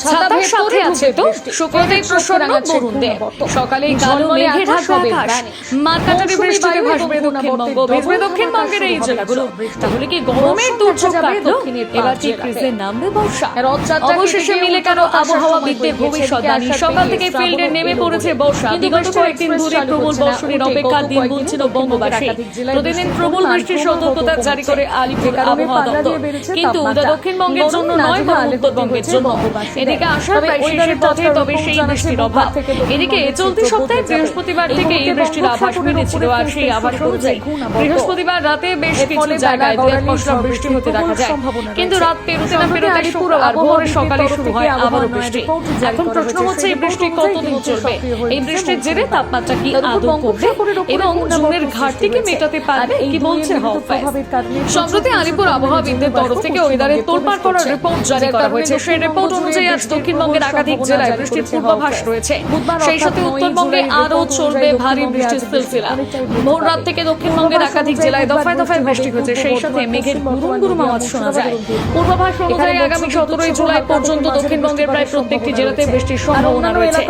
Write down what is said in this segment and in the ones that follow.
ছাতার সাথে আছে তো। শুক্রদের প্রসন্ন বরুণদের সকালে কালো মেঘে ঢাকা আকাশ মার্কাটারি বৃষ্টিতে ভাসবে দক্ষিণবঙ্গ ভিজবে দক্ষিণবঙ্গের এই জেলাগুলো। তাহলে কি গরমের দুর্যোগ কাটলো এবার কি ক্রিজে নামবে বর্ষা। অবশেষে মিলে গেল আবহাওয়াবিদদের ভবিষ্যৎবাণী সকাল থেকে ফিল্ডে নেমে পড়েছে বর্ষা। বিগত কয়েকদিন ধরে প্রবল বর্ষণের অপেক্ষা দিন গুনছিল বঙ্গবাসী। প্রতিদিন প্রবল বৃষ্টির সতর্কতা জারি করে আলিপুর আবহাওয়া দপ্তর। কিন্তু দক্ষিণবঙ্গের জন্য নয় বরং উত্তরবঙ্গের জন্য এদিকে আসার প্রায় শেষের পথে তবে সেই বৃষ্টির অভাব। এদিকে চলতি সপ্তাহে বৃহস্পতিবার থেকে এই বৃষ্টির আভাস মিলেছিল আর সেই আভাস অনুযায়ী বৃহস্পতিবার রাতে বেশ কিছু জায়গায় দু এক পশলা বৃষ্টি হতে দেখা যায়। কিন্তু রাত পেরোতে না পেরোতে শুক্রবার ভোরে সকালে শুরু হয় আবারও বৃষ্টি। এখন প্রশ্ন হচ্ছে এই বৃষ্টি কতদিন চলবে? এই বৃষ্টির জেরে তাপমাত্রা কি আদৌ কমবে? এবং জুনের ঘাটতিকে মেটাতে পারবে কি বলছে সম্প্রতি আলিপুর আবহাওয়াবিদদের তরফ থেকে ওয়েদারের তোলপাড় করার রিপোর্ট জারি করা হয়েছে সেই রিপোর্ট অনুযায়ী আজ দক্ষিণবঙ্গের একাধিক জেলায় বৃষ্টির পূর্বাভাস রয়েছে। সেই সাথে উত্তরবঙ্গে আরও চলবে ভারী বৃষ্টির সিলসিলা। ভোর রাত থেকে দক্ষিণবঙ্গের একাধিক জেলায় দফায় দফায় বৃষ্টি হচ্ছে। সেই সাথে মেঘের গুরুম গুরুম আওয়াজ শোনা যায়। পূর্বাভাস অনুযায়ী আগামী সতেরোই জুলাই পর্যন্ত দক্ষিণবঙ্গের প্রায় প্রত্যেকটি জেলাতে বৃষ্টির সম্ভাবনা রয়েছে।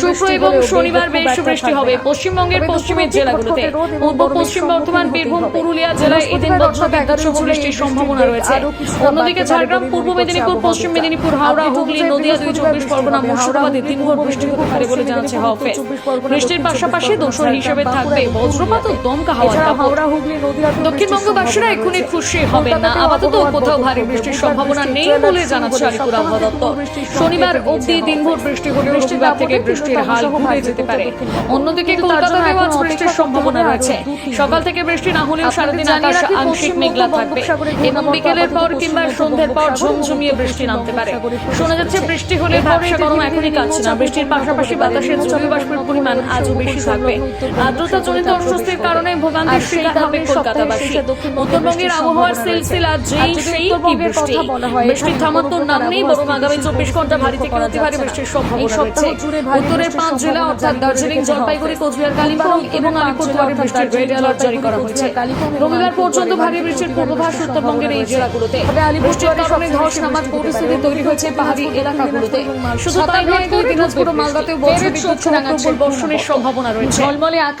শুক্র এবং শনিবার বেশ বৃষ্টি হবে। পশ্চিমবঙ্গের পশ্চিমের জেলাগুলোতে পূর্ব পশ্চিম বর্ধমান বীরভূম পুরুলিয়া জেলায় এদিন বজ্রবিদ্যুৎ সহ বৃষ্টির সম্ভাবনা রয়েছে অন্যদিকে ঝাড়গ্রাম পূর্ব মেদিনীপুর পশ্চিম মেদিনীপুর হাওড়া হুগলি নদিয়া দুই চব্বিশ পরগনা মুর্শিদাবাদে দিনভর বৃষ্টি হতে পারে বলে জানাচ্ছে হাওফে বৃষ্টির পাশাপাশি দোষর হিসেবে থাকবে বজ্রপাত ও দমকা দাপট হাওড়া হুগলি দক্ষিণবঙ্গবাসীরা এক্ষুনি খুশি হবেন না। আপাতত কোথাও ভারী বৃষ্টির সম্ভাবনা নেই বলে জানাচ্ছে আলিপুর আবহাওয়া দপ্তর শনিবার অবধি দিনভর বৃষ্টি হলে রবিবার থেকে বৃষ্টির হাল ঘুরে যেতে পারে। অন্যদিকে কলকাতাতেও আজ বৃষ্টির সম্ভাবনা রয়েছে। সকাল থেকে বৃষ্টি না হলেও সারাদিন আকাশ আংশিক মেঘলা থাকবে। এবং বিকেলের পর কিংবা সন্ধ্যের পর ঝুমঝুমিয়ে বৃষ্টি নামতে পারে। শোনা যাচ্ছে বৃষ্টি হলে ব্যবসা গরম এখনই কাটছে না। বৃষ্টির পাশাপাশি বাতাসে জলীয় বাষ্পের পরিমাণ আজও বেশি থাকবে। আর্দ্রতা জনিত অস্বস্তির কারণে ভোগান্তির শিকার হবে কলকাতাবাসী। উত্তরবঙ্গের আবহাওয়ার সিলসিলা যেই সেই কি বৃষ্টি বৃষ্টির থামার তো নাম নেই বরং আগামী চব্বিশ ঘণ্টা ভারী থেকে অতি ভারী বৃষ্টির সম্ভাবনা রয়েছে। উত্তরের পাঁচ জেলা অর্থাৎ দার্জিলিং জলপাইগুড়ি কোচবিহার কালিম্পং এবং আলিপুরদুয়ারে বৃষ্টির রেড অ্যালার্ট জারি করা হয়েছে। রবিবার পর্যন্ত ভারী বৃষ্টির পূর্বাভাস উত্তরবঙ্গের এই জেলাগুলোতে বৃষ্টির কারণে ধস নামার পরিস্থিতি তৈরি হয়েছে পাহাড়ি এলাকাগুলোতে শুধু তাই নয় দিনাজপুর মালদাতেও বজ্রবিদ্যুৎ সহ প্রবল বর্ষণের সম্ভাবনা রয়েছে। ঝলমলে আকাশ